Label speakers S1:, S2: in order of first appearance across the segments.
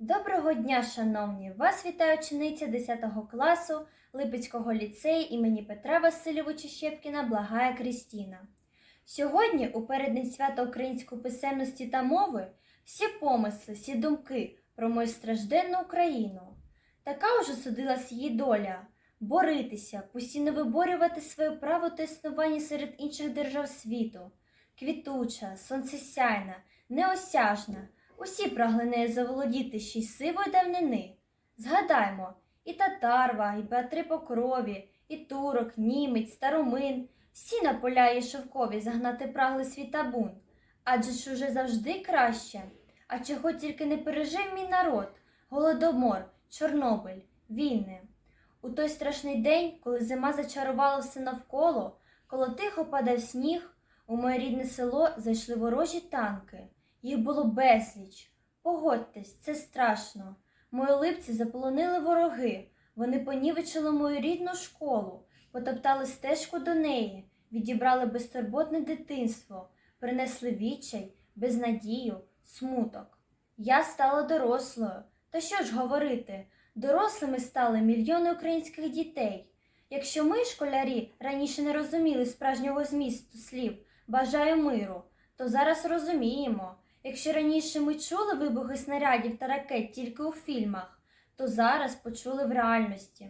S1: Доброго дня, шановні! Вас вітає учениця 10 класу Липецького ліцею імені Петра Васильовича Щепкіна Благая Крістіна. Сьогодні, у переддень свята української писемності та мови, всі помисли, всі думки про мою стражденну Україну. Така уже судилась її доля боритися, постійно виборювати своє право та існування серед інших держав світу. Квітуча, сонцесяйна, неосяжна. Усі прагли нею заволодіти ще й сивої давнини. Згадаймо, і татарва, і Беатри Покрові, і турок, німець, старомин, всі на поля і шовкові загнати прагли свій табун. Адже ж уже завжди краще. А чого тільки не пережив мій народ, голодомор, Чорнобиль, війни. У той страшний день, коли зима зачарувала все навколо, коли тихо падав сніг, у моє рідне село зайшли ворожі танки. Їх було безліч. Погодьтесь, це страшно. Мої липці заполонили вороги. Вони понівечили мою рідну школу, потоптали стежку до неї, відібрали безтурботне дитинство, принесли відчай, безнадію, смуток. Я стала дорослою. Та що ж говорити? Дорослими стали мільйони українських дітей. Якщо ми, школярі, раніше не розуміли справжнього змісту слів бажаю миру, то зараз розуміємо. Якщо раніше ми чули вибухи снарядів та ракет тільки у фільмах, то зараз почули в реальності.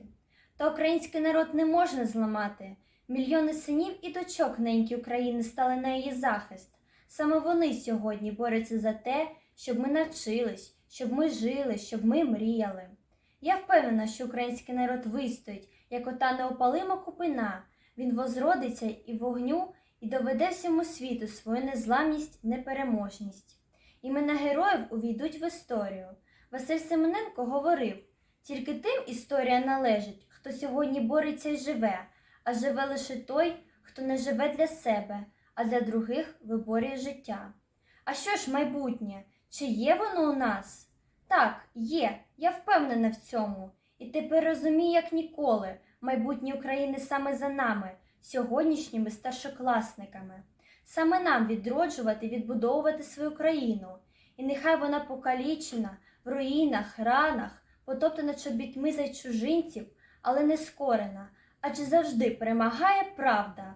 S1: Та український народ не можна зламати. Мільйони синів і дочок неньки України стали на її захист. Саме вони сьогодні борються за те, щоб ми навчились, щоб ми жили, щоб ми мріяли. Я впевнена, що український народ вистоїть, як ота неопалима купина. Він возродиться і вогню і доведе всьому світу свою незламність, непереможність. Імена героїв увійдуть в історію. Василь Семененко говорив: тільки тим історія належить, хто сьогодні бореться і живе, а живе лише той, хто не живе для себе, а для других виборює життя. А що ж майбутнє? Чи є воно у нас? Так, є, я впевнена в цьому. І тепер розумію, як ніколи, майбутнє України саме за нами, сьогоднішніми старшокласниками. Саме нам відроджувати, відбудовувати свою країну. І нехай вона покалічена, в руїнах, ранах, потоптана чобітьми за чужинців, але не скорена, адже завжди перемагає правда.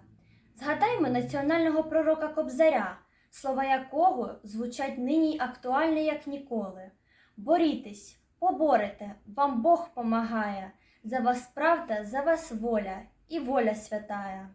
S1: Згадаймо національного пророка Кобзаря, слова якого звучать нині й актуально, як ніколи. Борітесь, поборете, вам Бог помагає, за вас правда, за вас воля і воля святая.